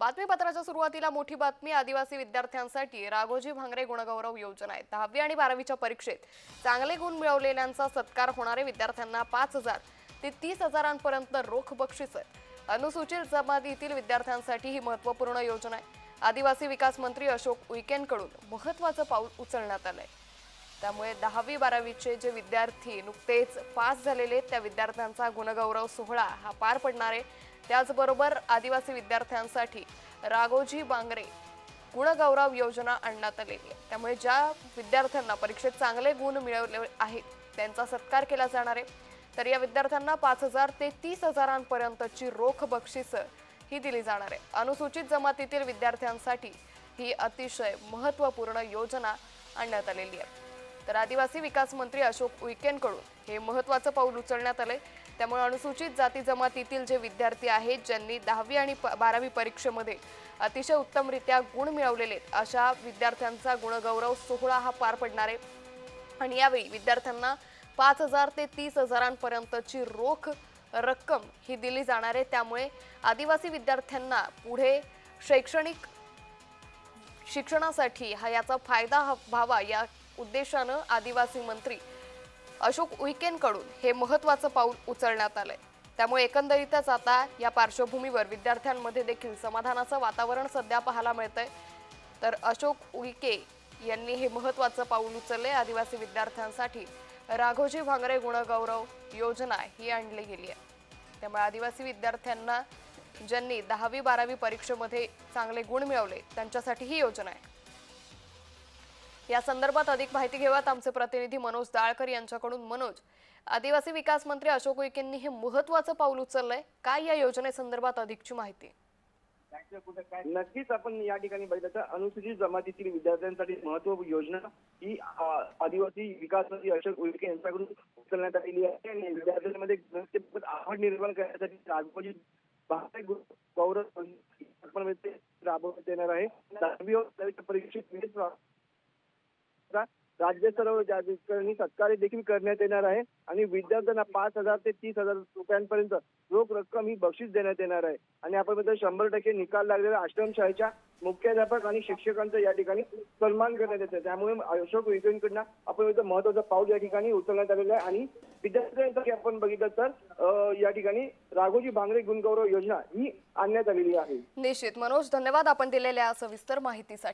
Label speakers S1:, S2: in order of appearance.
S1: बातमीपत्राच्या सुरुवातीला मोठी बातमी आदिवासी विद्यार्थ्यांसाठी राघोजी भांगरे गुणगौरव योजना आहे. दहावी आणि बारावीच्या परीक्षेत चांगले गुण मिळवलेल्यांचा सत्कार होणारे विद्यार्थ्यांना पाच हजार ते तीस हजारांपर्यंत रोख बक्षीस आहे. अनुसूचित जमातीतील विद्यार्थ्यांसाठी ही महत्त्वपूर्ण योजना आहे. आदिवासी विकास मंत्री अशोक उईकेंकडून महत्त्वाचं पाऊल उचलण्यात आलं आहे त्यामुळे दहावी बारावीचे जे विद्यार्थी नुकतेच पास झालेले त्या विद्यार्थ्यांचा गुणगौरव सोहळा हा पार पडणार आहे. त्याचबरोबर आदिवासी विद्यार्थ्यांसाठी राघोजी बांगरे गुणगौरव योजना आणण्यात आलेली आहे. त्यामुळे ज्या विद्यार्थ्यांना परीक्षेत चांगले गुण मिळवले आहेत त्यांचा सत्कार केला जाणार आहे. तर या विद्यार्थ्यांना पाच हजार ते तीस हजारांपर्यंतची रोख बक्षिसं ही दिली जाणार आहे. अनुसूचित जमातीतील विद्यार्थ्यांसाठी ही अतिशय महत्त्वपूर्ण योजना आणण्यात आलेली आहे. तर आदिवासी विकास मंत्री अशोक उईकेंकडून हे महत्त्वाचं पाऊल उचलण्यात आलंय. त्यामुळे अनुसूचित जाती जमातीतील जे विद्यार्थी आहेत ज्यांनी दहावी आणि प- बारावी परीक्षेमध्ये अतिशय उत्तमरित्या गुण मिळवलेले अशा विद्यार्थ्यांचा गुणगौरव सोहळा हा पार पडणार आहे. आणि यावेळी विद्यार्थ्यांना पाच हजार ते तीस हजारांपर्यंतची रोख रक्कम ही दिली जाणार आहे. त्यामुळे आदिवासी विद्यार्थ्यांना पुढे शैक्षणिक शिक्षणासाठी हा याचा फायदा हा व्हावा या उद्देशानं आदिवासी मंत्री अशोक उईकेंकडून हे महत्त्वाचं पाऊल उचलण्यात आलंय. त्यामुळे एकंदरीतच आता या पार्श्वभूमीवर विद्यार्थ्यांमध्ये देखील समाधानाचं वातावरण सध्या पाहायला मिळतंय. तर अशोक उईके यांनी हे महत्त्वाचं पाऊल उचलले आदिवासी विद्यार्थ्यांसाठी राघोजी भांगरे गुणगौरव योजना ही आणली गेली आहे. त्यामुळे आदिवासी विद्यार्थ्यांना ज्यांनी दहावी बारावी परीक्षेमध्ये चांगले गुण मिळवले त्यांच्यासाठी ही योजना आहे. या संदर्भात अधिक माहिती घेऊयात आमचे प्रतिनिधी मनोज दाळकर यांच्याकडून. मनोज आदिवासी विकास मंत्री अशोक उईकेंनी हे महत्वाचं पाऊल उचललंय. काय या योजनेसंदर्भात अधिकची माहिती?
S2: नक्कीच आपण या ठिकाणी बघितलं तर अनुसूचित जमातीतील विद्यार्थ्यांसाठी महत्त्व योजना ही आदिवासी विकास मंत्री अशोक उईके यांच्याकडून उचलण्यात आलेली आहे आणि विद्यार्थ्यांमध्ये आवड निर्माण करण्यासाठी राघोजी गौरव राबवण्यात येणार आहे. दहावी परीक्षेत वीस राज्य सर्व जागृतीकरणी सत्कार देखील करण्यात येणार आहे आणि विद्यार्थ्यांना पाच हजार ते तीस हजार रुपयांपर्यंत रोख रक्कम ही बक्षीस देण्यात येणार आहे. आणि आपण शंभर टक्के निकाल लागलेल्या आश्रमशाळेच्या मुख्याध्यापक आणि शिक्षकांचा या ठिकाणी सन्मान करण्यात येतो त्यामुळे अशोक विकेंकडनं आपण महत्वाचं पाऊल या ठिकाणी उचलण्यात आलेलं आहे. आणि विद्यार्थ्यांसाठी आपण बघितलं तर या ठिकाणी राघोजी भांगरे गुणगौरव योजना ही आणण्यात आलेली आहे.
S1: निश्चित. मनोज धन्यवाद आपण दिलेल्या सविस्तर माहितीसाठी.